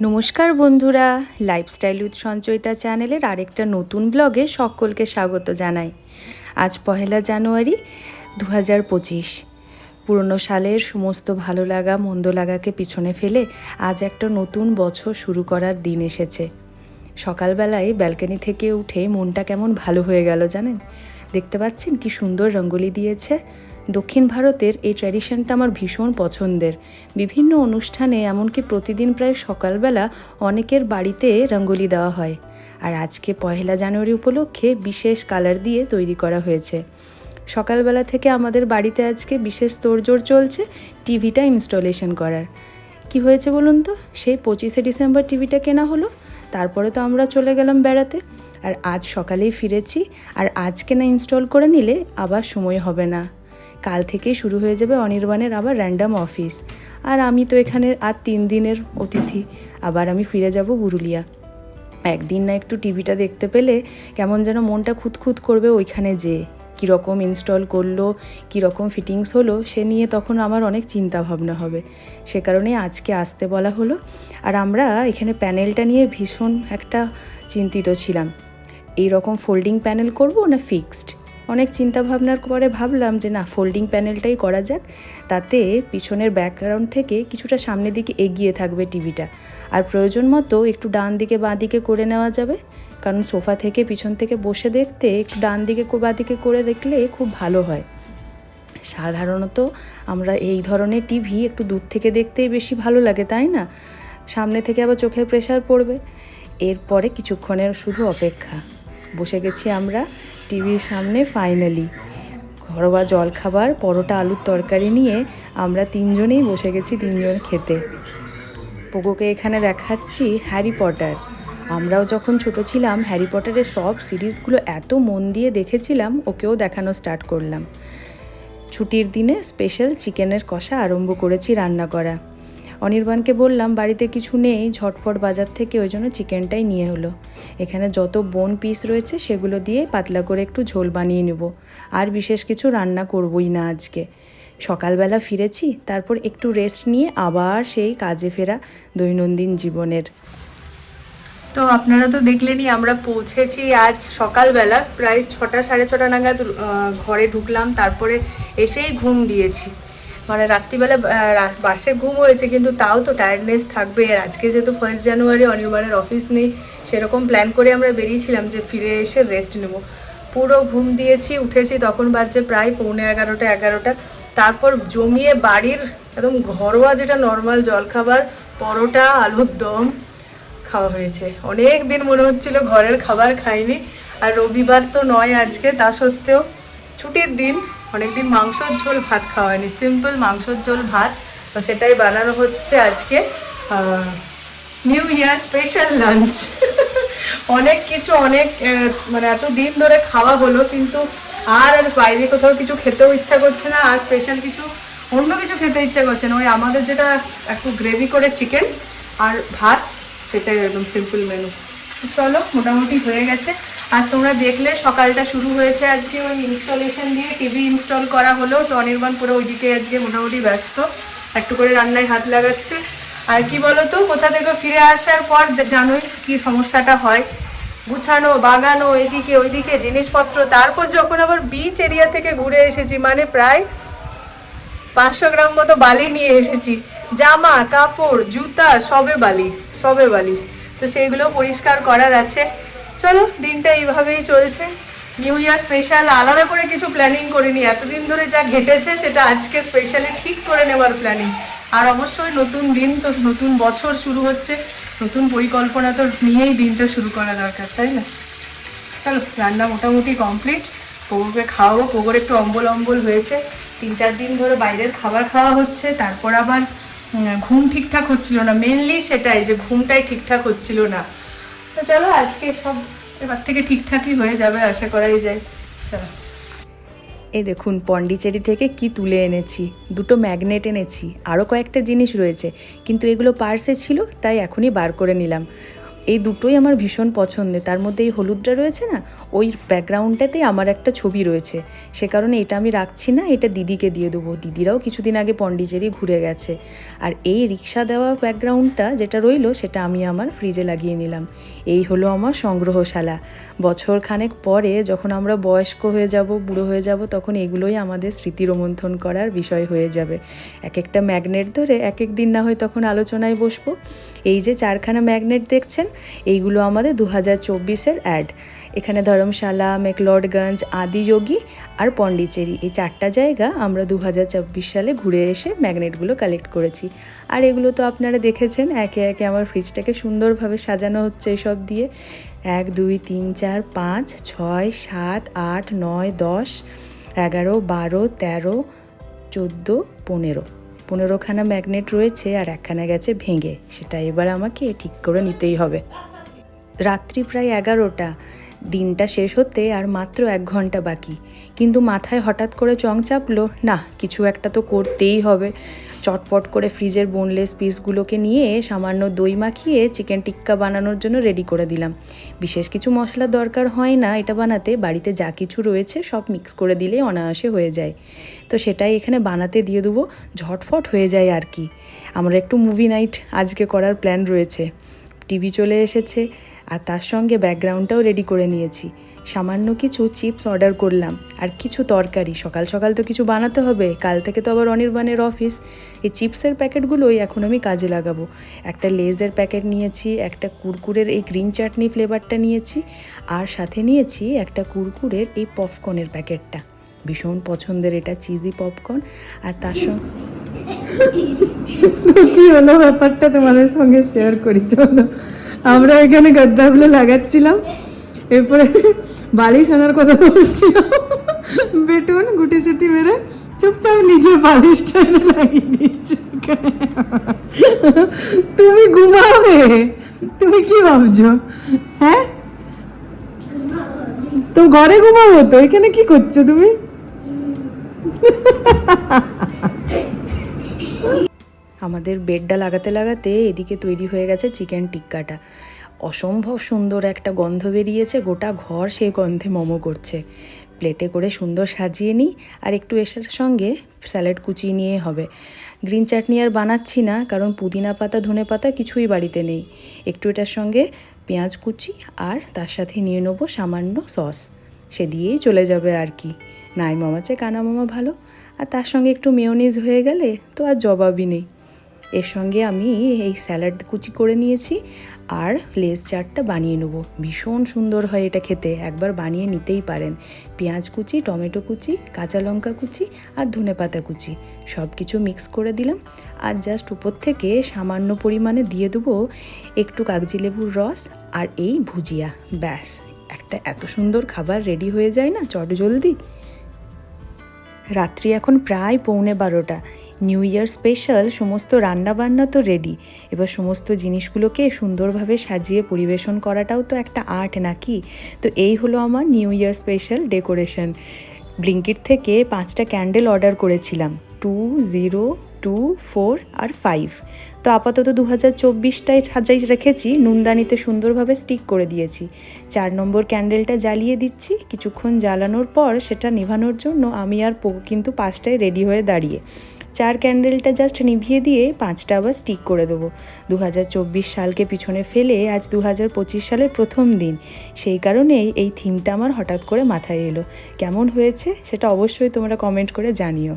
নমস্কার বন্ধুরা lifestyle with Sanchayita চ্যানেলের আরেকটা নতুন ব্লগে সকলকে স্বাগত জানাই। আজ পহেলা জানুয়ারি দু হাজার পঁচিশ। পুরনো সালের সমস্ত ভালো লাগা, মন্দ লাগাকে পিছনে ফেলে আজ একটা নতুন বছর শুরু করার দিন এসেছে। সকালবেলায় ব্যালকনি থেকে উঠে মনটা কেমন ভালো হয়ে গেল জানেন? দেখতে পাচ্ছেন কি সুন্দর রঙ্গোলি দিয়েছে। দক্ষিণ ভারতের এই ট্র্যাডিশনটা আমার ভীষণ পছন্দের। বিভিন্ন অনুষ্ঠানে এমনকি প্রতিদিন প্রায় সকালবেলা অনেকের বাড়িতে রঙ্গোলি দেওয়া হয়। আর আজকে পহেলা জানুয়ারি উপলক্ষে বিশেষ কালার দিয়ে তৈরি করা হয়েছে। সকালবেলা থেকে আমাদের বাড়িতে আজকে বিশেষ তোড়জোড় চলছে টিভিটা ইনস্টলেশন করার। কি হয়েছে বলুন তো? সেই পঁচিশে ডিসেম্বর টিভিটা কেনা হলো, তারপরে তো আমরা চলে গেলাম বেড়াতে। আর আজ সকালেই ফিরেছি, আর আজকে না ইনস্টল করে নিলে আবার সময় হবে না। কাল থেকেই শুরু হয়ে যাবে অনির্বাণের আবার র্যান্ডাম অফিস আর আমি তো এখানে আর তিন দিনের অতিথি। আবার আমি ফিরে যাব পুরুলিয়া। একদিন না একটু টিভিটা দেখতে পেলে কেমন যেন মনটা খুঁতখুত করবে ওইখানে যে কীরকম ইনস্টল করল, কীরকম ফিটিংস হলো, সে নিয়ে তখন আমার অনেক চিন্তা ভাবনা হবে। সে কারণে আজকে আসতে বলা হলো। আর আমরা এখানে প্যানেলটা নিয়ে ভীষণ একটা চিন্তিত ছিলাম। এই রকম ফোল্ডিং প্যানেল করব না ফিক্সড অনেক চিন্তা ভাবনার পরে ভাবলাম যে না ফোল্ডিং প্যানেলটাই করা যাক। তাতে পিছনের ব্যাকগ্রাউন্ড থেকে কিছুটা সামনের দিকে এগিয়ে থাকবে টিভিটা আর প্রয়োজন মতো একটু ডান দিকে বাঁ দিকে করে নেওয়া যাবে। কারণ সোফা থেকে পিছন থেকে বসে দেখতে একটু ডান দিকে বাঁ দিকে করে রাখলে খুব ভালো হয়। সাধারণত আমরা এই ধরনের টিভি একটু দূর থেকে দেখতেই বেশি ভালো লাগে, তাই না? সামনে থেকে আবার চোখের প্রেশার পড়বে। এরপরে কিছুক্ষণের শুধু অপেক্ষা। বসে গেছি আমরা টিভির সামনে ফাইনালি ঘরোয়া জলখাবার, পরোটা, আলুর তরকারি নিয়ে আমরা তিনজনেই বসে গেছি তিনজন খেতে। পোগোকে এখানে দেখাচ্ছি হ্যারি পটার। আমরাও যখন ছোট ছিলাম, হ্যারি পটারের সব সিরিজগুলো এত মন দিয়ে দেখেছিলাম, ওকেও দেখানো স্টার্ট করলাম। ছুটির দিনে স্পেশাল চিকেনের কষা আরম্ভ করেছি রান্না করা। অনির্বাণকে বললাম, বাড়িতে কিছু নেই, ঝটপট বাজার থেকে ওই জন্য চিকেনটাই নিয়ে হলো এখানে যত বোন পিস রয়েছে, সেগুলো দিয়ে পাতলা করে একটু ঝোল বানিয়ে নেব। আর বিশেষ কিছু রান্না করবই না আজকে। সকালবেলা ফিরেছি, তারপর একটু রেস্ট নিয়ে আবার সেই কাজে ফেরা দৈনন্দিন জীবনের। তো আপনারা তো দেখলেনই, আমরা পৌঁছেছি আজ সকালবেলা, প্রায় ছটা, সাড়ে ছটা নাগাদ ঘরে ঢুকলাম, তারপরে এসেই ঘুম দিয়েছি। মানে রাত্রিবেলা বাসে ঘুম হয়েছে, কিন্তু তাও তো টায়ার্ডনেস থাকবে। আর আজকে যেহেতু ফার্স্ট জানুয়ারি অনির্বাণের অফিস নেই, সেরকম প্ল্যান করে আমরা বেরিয়েছিলাম যে ফিরে এসে রেস্ট নেব। পুরো ঘুম দিয়েছি, উঠেছি, তখন বাজছে প্রায় পৌনে এগারোটা এগারোটা। তারপর জমিয়ে বাড়ির একদম ঘরোয়া যেটা নর্মাল জলখাবার, পরোটা, আলুর দম, খাওয়া হয়েছে। অনেক দিন মনে হচ্ছিল ঘরের খাবার খাইনি। আর রবিবার তো নয় আজকে, তা সত্ত্বেও ছুটির দিন অনেকদিন মাংসর ঝোল ভাত খাওয়া হয়নি সিম্পল মাংসর ঝোল ভাত, তো সেটাই বানানো হচ্ছে আজকে নিউ ইয়ার স্পেশাল লাঞ্চ অনেক কিছু, অনেক মানে এত দিন ধরে খাওয়া হলো, কিন্তু আর আর বাইরে কোথাও কিছু খেতেও ইচ্ছা করছে না, আর স্পেশাল কিছু, অন্য কিছু খেতে ইচ্ছা করছে না। ওই আমাদের যেটা একটু গ্রেভি করে চিকেন আর ভাত, সেটাই একদম সিম্পল মেনু চলো, মোটামুটি হয়ে গেছে। আর তোমরা দেখলে সকালটা শুরু হয়েছে আজকে ওই ইনস্টলেশন দিয়ে টিভি ইনস্টল করা হলো, তো অনির্বাণ পুরো ওইদিকে আজকে মোটামুটি ব্যস্ত। একটু করে রান্নায় হাত লাগাচ্ছে। আর কি তো কোথা থেকে ফিরে আসার পর জানোই কি সমস্যাটা হয়। গুছানো, বাগানো, এদিকে ওইদিকে জিনিসপত্র, তারপর যখন আবার বিচ এরিয়া থেকে ঘুরে এসেছি মানে প্রায় পাঁচশো গ্রাম মতো বালি নিয়ে এসেছি। জামা, কাপড়, জুতা, সবে বালি সবে বালি। তো সেইগুলো পরিষ্কার করার আছে। চলো, দিনটা এইভাবেই চলছে। নিউ ইয়ার স্পেশাল আলাদা করে কিছু প্ল্যানিং করিনি। এতদিন ধরে যা ঘেটেছে, সেটা আজকে স্পেশালি ঠিক করে নেওয়ার প্ল্যানিং আর অবশ্যই নতুন দিন তো, নতুন বছর শুরু হচ্ছে। নতুন পরিকল্পনা তো নিয়েই দিনটা শুরু করা দরকার, তাই না? চলো, রান্না মোটামুটি কমপ্লিট পোগোকে খাওয়াবো পোগোর একটু অম্বল অম্বল হয়েছে। তিন চার দিন ধরে বাইরের খাবার খাওয়া হচ্ছে। তারপর আবার ঘুম ঠিকঠাক হচ্ছিল না। মেনলি সেটাই যে, ঘুমটাই ঠিকঠাক হচ্ছিল না। তো চলো, আজকে সব এবার থেকে ঠিকঠাকই হয়ে যাবে, আশা করাই যায়। চলো। এই দেখুন, পন্ডিচেরি থেকে কি তুলে এনেছি। দুটো ম্যাগনেট এনেছি আরও কয়েকটা জিনিস রয়েছে। কিন্তু এগুলো পার্সে ছিল, তাই এখনই বার করে নিলাম। এই দুটোই আমার ভীষণ পছন্দের। তার মধ্যে এই হলুদটা রয়েছে না, ওই ব্যাকগ্রাউন্ডটাতেই আমার একটা ছবি রয়েছে। সে কারণে এটা আমি রাখছি না, এটা দিদিকে দিয়ে দেবো। দিদিরাও কিছুদিন আগে পন্ডিচেরি ঘুরে গেছে। আর এই রিক্সা দেওয়া ব্যাকগ্রাউন্ডটা যেটা রইল, সেটা আমি আমার ফ্রিজে লাগিয়ে নিলাম। এই হলো আমার সংগ্রহশালা। বছর খানেক পরে যখন আমরা বয়স্ক হয়ে যাব, বুড়ো হয়ে যাব, তখন এগুলোই আমাদের স্মৃতি রোমন্থন করার বিষয় হয়ে যাবে। এক একটা ম্যাগনেট ধরে এক এক দিন না হয় তখন আলোচনায় বসবো। এই যে চারখানা ম্যাগনেট দেখছেন এইগুলো আমাদের দু হাজার চব্বিশের অ্যাড এখানে ধর্মশালা মেকলডগঞ্জ আদিযোগী আর পন্ডিচেরি। এই চারটা জায়গা আমরা দু হাজার চব্বিশ সালে ঘুরে এসে ম্যাগনেটগুলো কালেক্ট করেছি। আর এগুলো তো আপনারা দেখেছেন, একে একে আমার ফ্রিজটাকে সুন্দরভাবে সাজানো হচ্ছে এসব দিয়ে। এক, দুই, তিন, চার, পাঁচ, ছয়, সাত, আট, নয়, দশ, এগারো, বারো, তেরো, চোদ্দ, পনেরো। পনেরোখানা ম্যাগনেট রয়েছে আর একখানা গেছে ভেঙে। সেটা এবার আমাকে ঠিক করে নিতেই হবে। রাত্রি প্রায় এগারোটা। দিনটা শেষ হতে আর মাত্র এক ঘণ্টা বাকি। কিন্তু মাথায় হঠাৎ করে চং চাপলো, না, কিছু একটা তো করতেই হবে। চটপট করে ফ্রিজের বোনলেস পিসগুলোকে নিয়ে সামান্য দই মাখিয়ে চিকেন টিক্কা বানানোর জন্য রেডি করে দিলাম। বিশেষ কিছু মশলার দরকার হয় না এটা বানাতে, বাড়িতে যা কিছু রয়েছে সব মিক্স করে দিলেই অনায়াসে হয়ে যায়। তো সেটাই এখানে বানাতে দিয়ে দেবো, ঝটফট হয়ে যায় আর কি। আমরা একটু মুভি নাইট আজকে করার প্ল্যান রয়েছে। টিভি চলে এসেছে, আর তার সঙ্গে ব্যাকগ্রাউন্ডটাও রেডি করে নিয়েছি। সামান্য কিছু চিপস অর্ডার করলাম, আর কিছু তরকারি। সকাল সকাল তো কিছু বানাতে হবে, কাল থেকে তো আবার অনির্বাণের অফিস। এই চিপসের প্যাকেটগুলোই এখন আমি কাজে লাগাবো। একটা লেজের প্যাকেট নিয়েছি, একটা কুরকুরের এই গ্রিন চাটনি ফ্লেভারটা নিয়েছি, আর সাথে নিয়েছি একটা কুরকুরের এই পপকর্নের প্যাকেটটা। ভীষণ পছন্দের এটা চিজি পপকর্ন, আর তার সঙ্গে হলো ব্যাপারটা তোমাদের সঙ্গে শেয়ার করি, চলো। আমরা এখানে গদ্দাগুলো লাগাচ্ছিলাম। এরপরে বালিশ আনার কথা বলছিলাম বেটুন, গুটি সুটি মেরে চুপচাপ নিজের বালিশটা এনে লাগিয়ে দিচ্ছে তুমি ঘুমাবে? তুমি কি ভাবছ? হ্যাঁ? তো ঘরে ঘুমাবো তো? এখানে কি করছ তুমি? আমাদের বেডটা লাগাতে লাগাতে এদিকে তৈরি হয়ে গেছে চিকেন টিক্কাটা। অসম্ভব সুন্দর একটা গন্ধ বেরিয়েছে, গোটা ঘর সেই গন্ধে মোমো করছে। প্লেটে করে সুন্দর সাজিয়ে নিই, আর একটু এসার সঙ্গে স্যালাড কুচিয়ে নিয়ে হবে। গ্রিন চাটনি আর বানাচ্ছি না, কারণ পুদিনা পাতা, ধনে পাতা কিছুই বাড়িতে নেই। একটু এটার সঙ্গে পেঁয়াজ কুচি আর তার সাথে নিয়ে নেব সামান্য সস। সে দিয়েই চলে যাবে আর কি। নাই মামাচে কানা মামা ভালো। আর তার সঙ্গে একটু মেয়োনিজ হয়ে গেলে তো আর জবাবই নেই। এর সঙ্গে আমি এই স্যালাড কুচি করে নিয়েছি আর লেস চাটটা বানিয়ে নেব। ভীষণ সুন্দর হয় এটা খেতে, একবার বানিয়ে নিতেই পারেন। পেঁয়াজ কুচি, টমেটো কুচি, কাঁচা লঙ্কা কুচি আর ধনে পাতা কুচি সব কিছু মিক্স করে দিলাম। আর জাস্ট উপর থেকে সামান্য পরিমাণে দিয়ে দেবো একটু কাগজি লেবুর রস আর এই ভুজিয়া। ব্যাস, একটা এত সুন্দর খাবার রেডি হয়ে যায় না, চট জলদি। রাত্রি এখন প্রায় পৌনে বারোটা। নিউ ইয়ার স্পেশাল সমস্ত রান্নাবান্না তো রেডি এবার সমস্ত জিনিসগুলোকে সুন্দরভাবে সাজিয়ে পরিবেশন করাটাও তো একটা আর্ট নাকি? তো এই হলো আমার new year special decoration Blinkit থেকে পাঁচটা ক্যান্ডেল অর্ডার করেছিলাম। টু জিরো টু ফোর আর ফাইভ তো আপাতত দু হাজার চব্বিশটায় সাজাই রেখেছি, নুনদানিতে সুন্দরভাবে স্টিক করে দিয়েছি। চার নম্বর ক্যান্ডেলটা জ্বালিয়ে দিচ্ছি। কিছুক্ষণ জ্বালানোর পর সেটা নিভানোর জন্য আমি আর পো কিন্তু পাঁচটায় রেডি হয়ে দাঁড়িয়ে। চার ক্যান্ডেলটা জাস্ট নিভিয়ে দিয়ে পাঁচটা আবার স্টিক করে দেবো। দু হাজার চব্বিশ সালকে পিছনে ফেলে আজ দু হাজার পঁচিশ সালের প্রথম দিন। সেই কারণে এই থিমটা আমার হঠাৎ করে মাথায় এলো। কেমন হয়েছে সেটা অবশ্যই তোমরা কমেন্ট করে জানিও।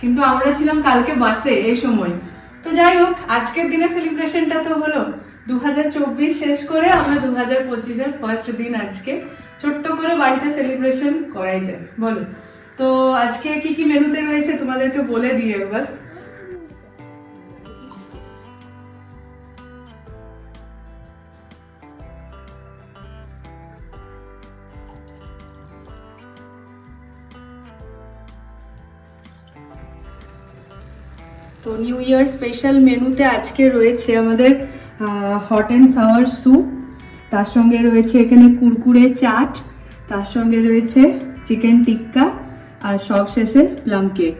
কিন্তু আমরা ছিলাম কালকে বাসে এই সময়। তো যাই হোক, আজকের দিনে সেলিব্রেশনটা তো হলো। দু হাজার চব্বিশ শেষ করে আমরা দু হাজার পঁচিশের ফার্স্ট দিন আজকে ছোট্ট করে বাড়িতে সেলিব্রেশন করাই যায়। বলো, তো আজকে কি কি মেনুতে রয়েছে তোমাদেরকে বলে দিই একবার? তো নিউ ইয়ার স্পেশাল মেনুতে আজকে রয়েছে আমাদের হট অ্যান্ড সাওয়ার স্যুপ তার সঙ্গে রয়েছে এখানে কুরকুরে চাট, তার সঙ্গে রয়েছে চিকেন টিক্কা আর সব শেষে প্লাম কেক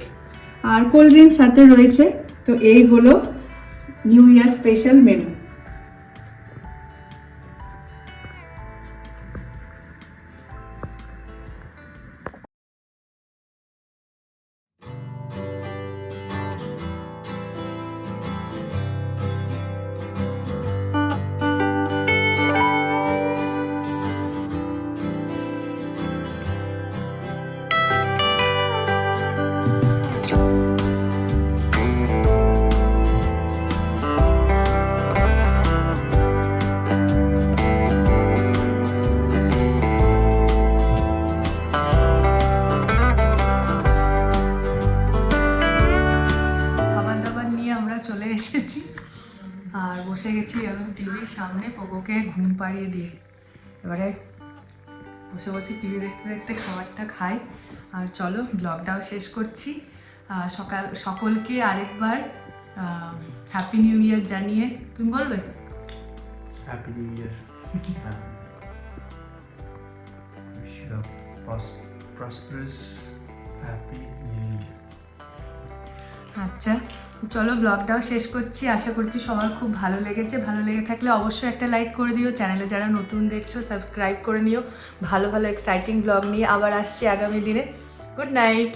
আর কোল্ড ড্রিঙ্কস সাথে রয়েছে, তো এই হলো নিউ ইয়ার স্পেশাল মেনু। এসেছি। আর বসে গেছি এখন টিভির সামনে পোকোকে ঘুম পাড়িয়ে দিয়ে। এবারে বসে বসে টিভি দেখতে দেখতে খাবারটা খাই। আর চলো ব্লগটাও শেষ করছি। সকাল সকলকে আরেকবার হ্যাপি নিউ ইয়ার জানিয়ে। তুমি বলবে? Happy new year wish you prosperous, happy New Year. আচ্ছা। চলো ব্লগটাও শেষ করছি। আশা করছি সবার খুব ভালো লেগেছে। ভালো লেগে থাকলে অবশ্যই একটা লাইক করে দিও। চ্যানেলে যারা নতুন দেখছ সাবস্ক্রাইব করে নিও। ভালো ভালো এক্সাইটিং ব্লগ নিয়ে আবার আসছি আগামী দিনে। Good night